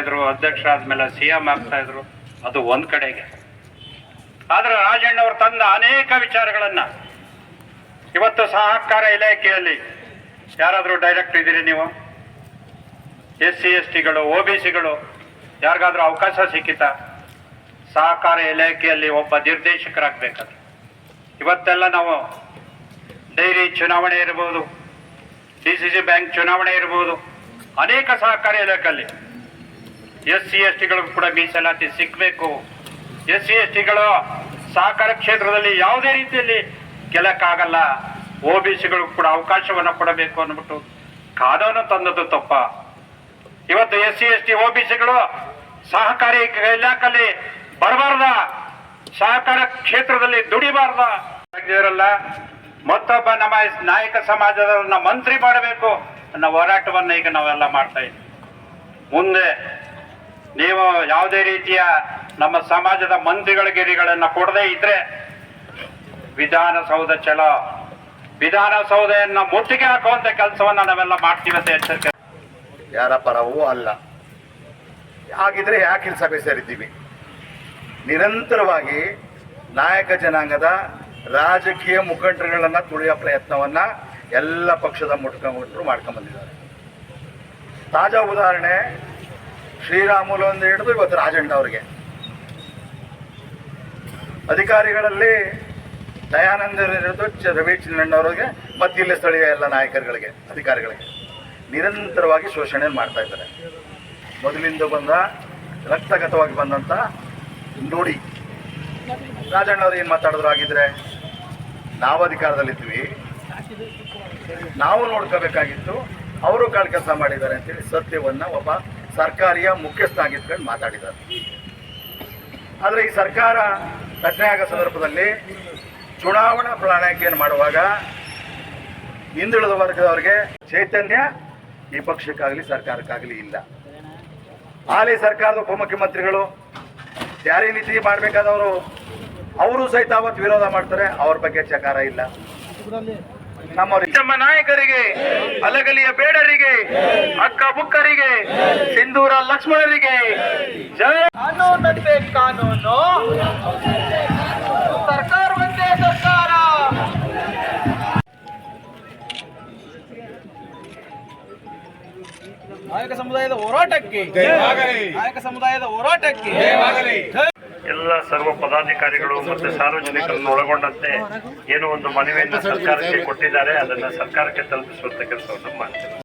ಇದ್ರು, ಅಧ್ಯಕ್ಷ ಆದ್ಮೇಲೆ ಸಿ ಎಂ ಆಗ್ತಾ ಇದ್ರು, ಅದು ಒಂದ್ ಕಡೆಗೆ. ಆದ್ರೆ ರಾಜಣ್ಣವ್ರು ತಂದ ಅನೇಕ ವಿಚಾರಗಳನ್ನ. ಇವತ್ತು ಸಹಕಾರ ಇಲಾಖೆಯಲ್ಲಿ ಯಾರಾದರೂ ಡೈರೆಕ್ಟ್ ಇದ್ದೀರಿ ನೀವು? ಎಸ್ ಸಿ ಎಸ್ ಟಿಗಳು ಒ ಬಿ ಸಿಗಳು, ಯಾರಿಗಾದ್ರೂ ಅವಕಾಶ ಸಿಕ್ಕಿತಾ? ಸಹಕಾರ ಇಲಾಖೆಯಲ್ಲಿ ಒಬ್ಬ ನಿರ್ದೇಶಕರಾಗಬೇಕಾದ್ರೆ. ಇವತ್ತೆಲ್ಲ ನಾವು ಡೈರಿ ಚುನಾವಣೆ ಇರ್ಬೋದು ಡಿ ಸಿ ಸಿ ಬ್ಯಾಂಕ್ ಚುನಾವಣೆ ಇರ್ಬೋದು, ಅನೇಕ ಸಹಕಾರ ಇಲಾಖೆಯಲ್ಲಿ. ಎಸ್ ಸಿ ಎಸ್ ಟಿಗಳಿಗೂ ಕೂಡ ಮೀಸಲಾತಿ ಸಿಗಬೇಕು. ಎಸ್ ಸಿ ಎಸ್ ಟಿಗಳು ಸಹಕಾರ ಕ್ಷೇತ್ರದಲ್ಲಿ ಯಾವುದೇ ರೀತಿಯಲ್ಲಿ ಗೆಲ್ಲಕ್ಕಾಗಲ್ಲ. ಒ ಬಿ ಸಿಗಳಿಗೂ ಕೂಡ ಅವಕಾಶವನ್ನು ಕೊಡಬೇಕು ಅಂದ್ಬಿಟ್ಟು ಕಾನೂನು ತಂದದ್ದು ತಪ್ಪ. ಇವತ್ತು S C S T O B ಸಿಗಳು ಸಹಕಾರಿ ಇಲಾಖೆಯಲ್ಲಿ ಬರಬಾರ್ದ. ಸಹಕಾರ ಕ್ಷೇತ್ರದಲ್ಲಿ ದುಡಿಬಾರ್ದ. ತೆಗ್ದಿರಲ್ಲ ಮತ್ತೊಬ್ಬ ನಮ್ಮ ನಾಯಕ ಸಮಾಜದವರನ್ನ ಮಂತ್ರಿ ಮಾಡಬೇಕು ಅನ್ನೋ ಹೋರಾಟವನ್ನು ಈಗ ನಾವೆಲ್ಲ ಮಾಡ್ತಾ ಇದ್ದೀವಿ. ಮುಂದೆ ನೀವು ಯಾವುದೇ ರೀತಿಯ ನಮ್ಮ ಸಮಾಜದ ಮಂತ್ರಿಗಳ ಗಿರಿಗಳನ್ನ ಕೊಡದೇ ಇದ್ರೆ ವಿಧಾನಸೌಧ ಚಲ. ವಿಧಾನಸೌಧೆಯನ್ನ ಮುತ್ತಿಗೆ ಹಾಕುವಂತ ಕೆಲಸವನ್ನ ನಾವೆಲ್ಲ ಮಾಡ್ತೀವಿ ಅಂತ ಎಚ್ಚರಿಕೆ. ಯಾರ ಪರವೂ ಅಲ್ಲ. ಹಾಗಿದ್ರೆ ಯಾಕೆ ಸಭೆ ಸೇರಿದ್ದೀವಿ? ನಿರಂತರವಾಗಿ ನಾಯಕ ಜನಾಂಗದ ರಾಜಕೀಯ ಮುಖಂಡರುಗಳನ್ನ ತುಳಿಯೋ ಪ್ರಯತ್ನವನ್ನ ಎಲ್ಲ ಪಕ್ಷದ ಮುಖಂಡರು ಮಾಡ್ಕೊಂಡ್ಬಂದಿದ್ದಾರೆ ತಾಜಾ ಉದಾಹರಣೆ ಶ್ರೀರಾಮುಲು ಅಂತ ಹಿಡಿದು ಇವತ್ತು ರಾಜಣ್ಣ ಅವರಿಗೆ. ಅಧಿಕಾರಿಗಳಲ್ಲಿ ದಯಾನಂದ ರವಿ ಚಿನ್ನಣ್ಣವ್ರಿಗೆ ಮತ್ತು ಇಲ್ಲಿ ಸ್ಥಳೀಯ ಎಲ್ಲ ನಾಯಕರುಗಳಿಗೆ, ಅಧಿಕಾರಿಗಳಿಗೆ ನಿರಂತರವಾಗಿ ಶೋಷಣೆ ಮಾಡ್ತಾ ಇದ್ದಾರೆ. ಮೊದಲಿಂದ ಬಂದ, ರಕ್ತಗತವಾಗಿ ಬಂದಂತ ನೋಡಿ ರಾಜಣ್ಣವ್ರು ಏನು ಮಾತಾಡಿದ್ರು ಆಗಿದ್ರೆ ನಾವು ಅಧಿಕಾರದಲ್ಲಿದ್ವಿ ನಾವು ನೋಡ್ಕೋಬೇಕಾಗಿತ್ತು. ಅವರು ಕಾಳು ಕೆಲಸ ಮಾಡಿದ್ದಾರೆ ಅಂತೇಳಿ ಸತ್ಯವನ್ನ ಒಬ್ಬ ಸರ್ಕಾರಿಯ ಮುಖ್ಯಸ್ಥನಾಗಿದ್ಕೊಂಡು ಮಾತಾಡಿದ್ದಾರೆ. ಆದರೆ ಈ ಸರ್ಕಾರ ರಚನೆ ಸಂದರ್ಭದಲ್ಲಿ ಚುನಾವಣಾ ಪ್ರಣಾಳಿಕೆಯನ್ನು ಮಾಡುವಾಗ ಹಿಂದುಳಿದ ವರ್ಗದವರಿಗೆ ಚೈತನ್ಯ ಈ ಪಕ್ಷಕ್ಕಾಗಲಿ, ಸರ್ಕಾರಕ್ಕಾಗಲಿ ಇಲ್ಲ. ಹಾಲಿ ಸರ್ಕಾರದ ಉಪಮುಖ್ಯಮಂತ್ರಿಗಳು ಜಾರಿ ನೀತಿ ಮಾಡಬೇಕಾದವರು ಅವರು ಸಹಿತ ಅವತ್ತು ವಿರೋಧ ಮಾಡ್ತಾರೆ, ಅವ್ರ ಬಗ್ಗೆ ಚಕಾರ ಇಲ್ಲ. ನಮ್ಮ ನಾಯಕರಿಗೆ, ಅಲಗಲಿಯ ಬೇಡರಿಗೆ, ಅಕ್ಕ ಬುಕ್ಕರಿಗೆ ಲಕ್ಷ್ಮಣರಿಗೆ. ಜಯ ಕಾನೂನಂತೆ ಕಾನೂನು. ಸರ್ಕಾರವಂತೆ ಸರ್ಕಾರ. ನಾಯಕ ಸಮುದಾಯದ ಹೋರಾಟಕ್ಕೆ. ನಾಯಕ ಸಮುದಾಯದ ಹೋರಾಟಕ್ಕೆ. ಎಲ್ಲ ಸರ್ವ ಪದಾಧಿಕಾರಿಗಳು ಮತ್ತೆ ಸಾರ್ವಜನಿಕರನ್ನು ಒಳಗೊಂಡಂತೆ ಏನೋ ಒಂದು ಮನವಿಯನ್ನು ಸರ್ಕಾರಕ್ಕೆ ಕೊಟ್ಟಿದ್ದಾರೆ. ಅದನ್ನ ಸರ್ಕಾರಕ್ಕೆ ತಲುಪಿಸುವಂತ ಕೆಲಸವನ್ನು ಮಾಡ್ತಾರೆ